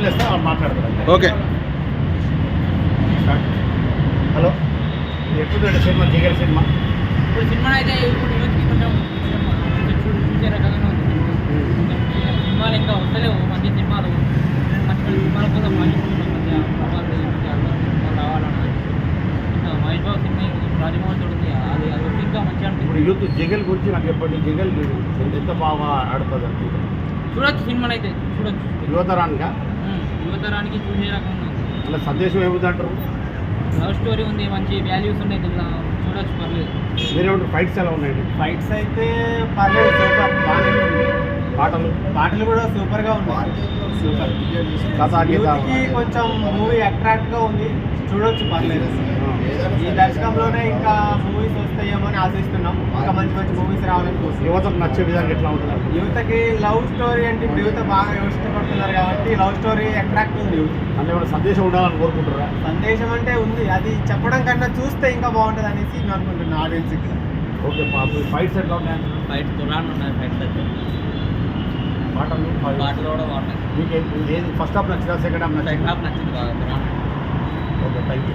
Okay. Hello ఎప్పుడు సినిమా జిగర్ సినిమా? ఇప్పుడు సినిమా అయితే ఇప్పుడు కొంచెం చూసే రకంగానే ఉంది సినిమాలు ఇంకా వస్తలేవు మంచి సినిమాలు. మంచి మంచి సినిమాల కోసం ఇంకా మహేష్ బాబు సినిమా రాజమోహన్ తోడు ఉంది అది అది ఇంకా మంచిగా ఇప్పుడు యూత్ జిగల్ గురించి నాకు చెప్పండి జిగల్ ఎంత బాగా ఆడుతుంది చూడొచ్చు సినిమాలు అయితే చూడొచ్చు. యువతరానిగా ఉమ్, యువతరానికి చూసే రకంగా ఉంది. అలా సందేశం ఏముందంటారు లవ్ స్టోరీ ఉంది మంచి వాల్యూస్ ఉన్నాయి దీంట్లో చూడొచ్చు పర్లేదు. మీరేమంటారు ఫైట్స్ ఎలా ఉన్నాయండి? ఫైట్స్ అయితే పర్లేదు పాటలు. పాటలు కూడా సూపర్గా ఉన్నాయి. సూపర్. కథ గీత యూత్కి కొంచెం మూవీ అట్రాక్ట్గా ఉంది. చూడొచ్చు పర్లేదు. ఈ దర్శకంలోనే ఇంకా మూవీస్ వస్తాయేమో అని ఆశిస్తున్నాం. ఇంకా మంచి మంచి మూవీస్ రావాలని కోరుకుంటున్నాం. యువతకు నచ్చే విధంగా ఎట్లా ఉంటుంది? యువతకి లవ్ స్టోరీ అంటే ఇప్పుడు యువత బాగా ఇష్టపడుతున్నారు కాబట్టి లవ్ స్టోరీ అట్రాక్ట్ ఉంది అంటే సందేశం ఉండాలని కోరుకుంటారా సందేశం అంటే ఉంది. అది చెప్పడం కన్నా చూస్తే ఇంకా బాగుంటుంది అనేసి నేను అనుకుంటున్నాను ఆడియన్స్కి ఓకే ఫైట్స్ ఎట్లా ఉన్నాయి? ఫైట్ కురాన్ ఉన్నాయి ఫైట్స్ పాటలు కూడా బాగున్నాయి మీకు ఏది ఫస్ట్ హాఫ్ నచ్చిందా సెకండ్ హాఫ్ సెకండ్ నచ్చిందా హాఫ్ నచ్చింది బాగా. Okay thank you